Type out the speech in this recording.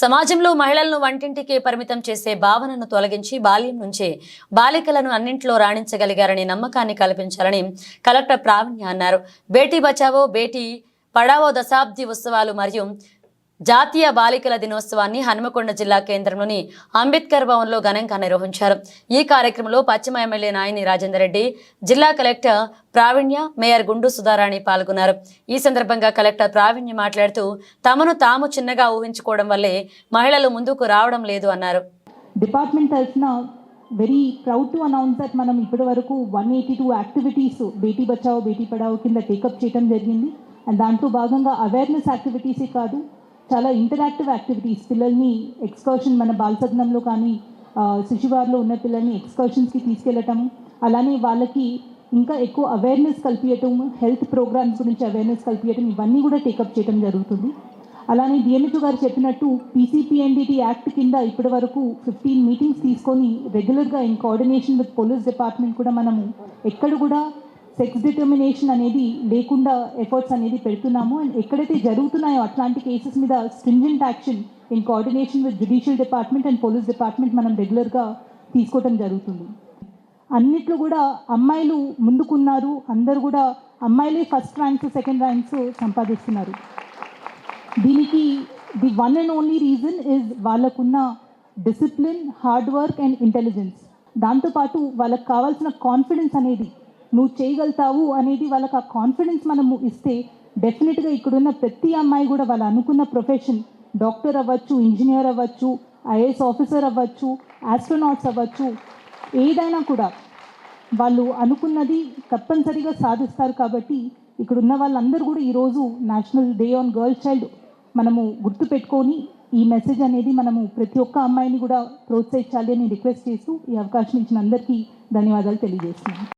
సమాజంలో మహిళలను వంటింటికి పరిమితం చేసే భావనను తొలగించి బాల్యం నుంచే బాలికలను అన్నింటిలో రాణించగలిగారని నమ్మకాన్ని కల్పించాలని కలెక్టర్ ప్రావీణ్య అన్నారు. బేటీ బచావో బేటీ పడావో దశాబ్ది ఉత్సవాలు మరియు జాతీయ బాలికల దినోత్సవాన్ని హనుమకొండ జిల్లా కేంద్రంలోని అంబేద్కర్ భవన్లో ఘనంగా నిర్వహించారు. ఈ కార్యక్రమంలో పశ్చిమ ఎమ్మెల్యే నాయని రాజేందర్ రెడ్డి జిల్లా కలెక్టర్ ప్రావీణ్య మేయర్ గుండు సుధారాణి పాల్గొన్నారు. ఈ సందర్భంగా కలెక్టర్ ప్రావీణ్య మాట్లాడుతూ తమను తాము చిన్నగా ఊహించుకోవడం వల్లే మహిళలు ముందుకు రావడం లేదు అన్నారు. డిపార్ట్మెంట్ తరఫున very proud to announce that మనం ఇప్పటి వరకు one eighty two activities Beti Bachao Beti Padhao కింద టేకప్ చేయడం జరిగింది. అండ్ దాంట్లో భాగంగా అవేర్నెస్ యాక్టివిటీసే కాదు చాలా ఇంటరాక్టివ్ యాక్టివిటీస్ పిల్లల్ని ఎక్స్కర్షన్ మన బాలసదనంలో కానీ ఆ, శిశువార్లో ఉన్న పిల్లల్ని ఎక్స్కర్షన్స్కి తీసుకెళ్ళటం అలానే వాళ్ళకి ఇంకా ఎక్కువ అవేర్నెస్ కల్పించటం హెల్త్ ప్రోగ్రామ్స్ గురించి అవేర్నెస్ కల్పించటం ఇవన్నీ కూడా టేకప్ చేయడం జరుగుతుంది. అలానే డిఎంహెచ్ గారు చెప్పినట్టు పీసీపీఎన్డిటి యాక్ట్ కింద ఇప్పటి వరకు ఫిఫ్టీన్ మీటింగ్స్ తీసుకొని రెగ్యులర్గా in coordination with police department కూడా మనము ఎక్కడ కూడా సెక్స్ డిటర్మినేషన్ అనేది లేకుండా ఎఫర్ట్స్ అనేది పెడుతున్నాము. అండ్ ఎక్కడైతే జరుగుతున్నాయో అట్లాంటి కేసెస్ మీద stringent action in coordination with judicial department and police department మనం రెగ్యులర్గా తీసుకోవటం జరుగుతుంది. అన్నిట్లో కూడా అమ్మాయిలు ముందుకున్నారు. అందరు కూడా అమ్మాయిలే ఫస్ట్ ర్యాంక్స్ సెకండ్ ర్యాంక్స్ సంపాదిస్తున్నారు. దీనికి the one and only reason is వాళ్ళకున్న discipline hard work and intelligence దాంతోపాటు వాళ్ళకి కావాల్సిన కాన్ఫిడెన్స్ అనేది నువ్వు చేయగలుగుతావు అనేది వాళ్ళకి ఆ కాన్ఫిడెన్స్ మనము ఇస్తే డెఫినెట్గా ఇక్కడున్న ప్రతి అమ్మాయి కూడా వాళ్ళు అనుకున్న ప్రొఫెషన్ డాక్టర్ అవ్వచ్చు ఇంజనీర్ అవ్వచ్చు ఐఏఎస్ ఆఫీసర్ అవ్వచ్చు ఆస్ట్రోనాట్స్ అవ్వచ్చు ఏదైనా కూడా వాళ్ళు అనుకున్నది తప్పనిసరిగా సాధిస్తారు కాబట్టి ఇక్కడ ఉన్న వాళ్ళందరూ కూడా ఈరోజు national day on girl child మనము గుర్తుపెట్టుకొని ఈ మెసేజ్ అనేది మనము ప్రతి ఒక్క అమ్మాయిని కూడా ప్రోత్సహించాలి అని రిక్వెస్ట్ చేస్తూ ఈ అవకాశం ఇచ్చిన అందరికీ ధన్యవాదాలు తెలియజేస్తున్నాను.